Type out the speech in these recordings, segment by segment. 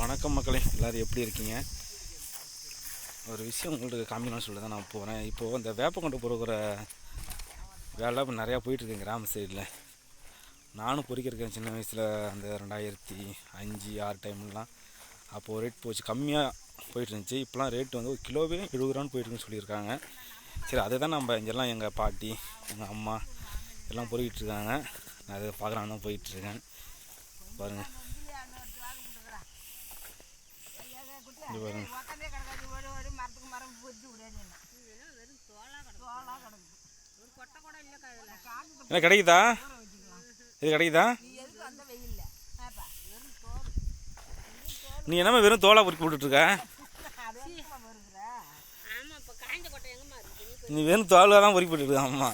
வணக்கம் மக்களே எல்லோரும் எப்படி இருக்கீங்க? ஒரு விஷயம் உங்களுக்கு காமிக்கணும்னு சொல்லி தான் நான் போகிறேன் இப்போது இந்த வேப்ப கொண்டு பொறுக்கிற வேலை இப்போ நிறையா போயிட்டுருக்கு கிராம சைடில் நானும் பொறிக்கிறேன் சின்ன வயசில் அந்த ரெண்டாயிரத்தி அஞ்சு ஆறு டைம்லாம் அப்போது ரேட் போச்சு கம்மியாக போயிட்டு இருந்துச்சு. இப்போலாம் ரேட் வந்து ஒரு கிலோவே எழுபது ரூபான்னு போயிட்டுருக்குன்னு சொல்லியிருக்காங்க. சரி அதை தான் நம்ம இங்கெல்லாம் எங்கள் பாட்டி எங்கள் அம்மா எல்லாம் பொறுக்கிட்டு இருக்காங்க. நான் அதை பார்க்குறான்னு தான் போயிட்டுருக்கேன். பாருங்கள் பாருங்க. என்ன? கிடைக்குதா? இது கிடைக்குதா? நீ என்னமா வெறும் தோலா பொறுக்கி இருக்கு? நீ வெறும் தோலாக தான் பொறுக்கி விட்டுருக்க அம்மா.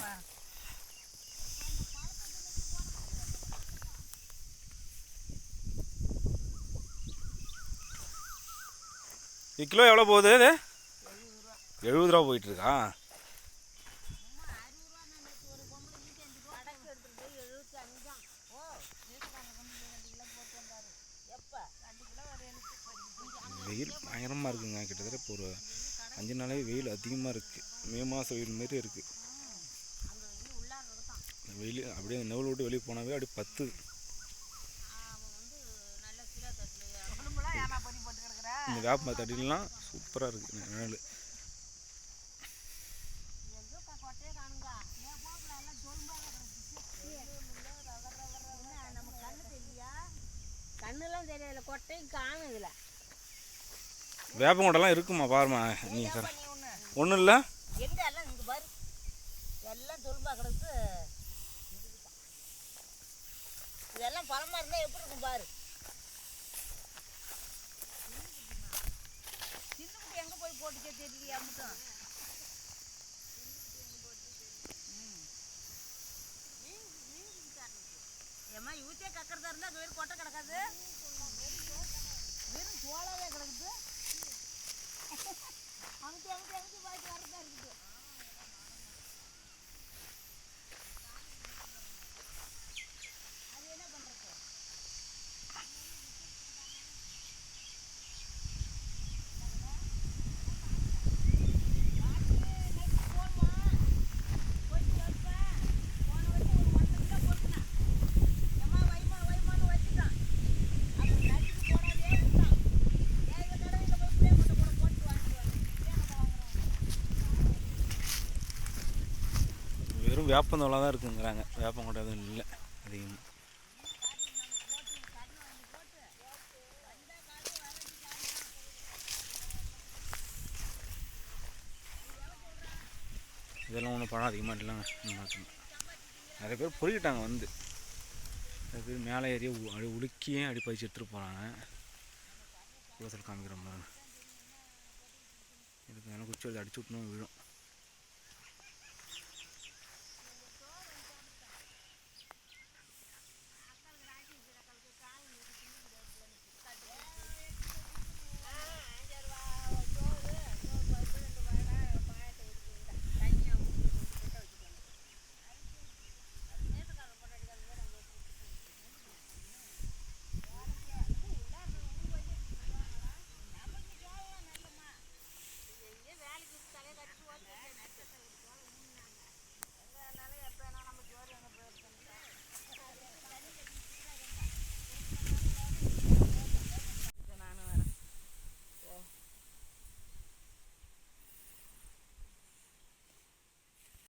இது கிலோ எவ்வளோ போகுது இது? எழுபது ரூபா போயிட்டுருக்கா. வெயில் பயங்கரமாக இருக்குங்க. கிட்டத்தட்ட இப்போ ஒரு அஞ்சு நாளாவே வெயில் அதிகமாக இருக்குது மே மாதம் வெயில் மாரி இருக்குது வெயில் அப்படியே நெவல் விட்டு வெளியே போனாவே அப்படியே பத்து இந்த வேப்ப தடிலாம் சூப்பராக இருக்குது நிழல் கண்ணுலாம் தெரியல கொட்டையும் காணும் இதுல வேப்பங்கொண்டெல்லாம் இருக்குமா பாருமா நீ சார் ஒன்றும் இல்லை? எங்க எல்லாம் இங்க பாரு எல்லாம் தொல்பா கிடக்கு இதெல்லாம் பழமா இருந்தால் எப்படி இருக்கும் பாரு. போட்டுச்சே தெரியலையா ஏமா யூத்தே கக்கறதா இருந்தால் அது வெறும் கொட்டை கிடக்காது வெறும் சோளாவே கிடக்குது. வெறும் வேப்பந்தோலாக தான் இருக்குங்கிறாங்க. வேப்பம் வேப்பங்கொண்டை எதுவும் இல்லை அதிகமாக இதெல்லாம் ஒன்றும் பழம் அதிகமாக இல்லைங்க இந்த நிறைய பேர் பொறிக்கிட்டாங்க வந்து. நிறைய பேர் மேலே ஏறிய உ- உலுக்கியே அடி பறிச்சு எடுத்துகிட்டு போகிறாங்க கூடத்தில் காமிக்கிற மாதிரி. இதுக்கு மேலே குச்சி அடிச்சு விட்டணும் விழும்.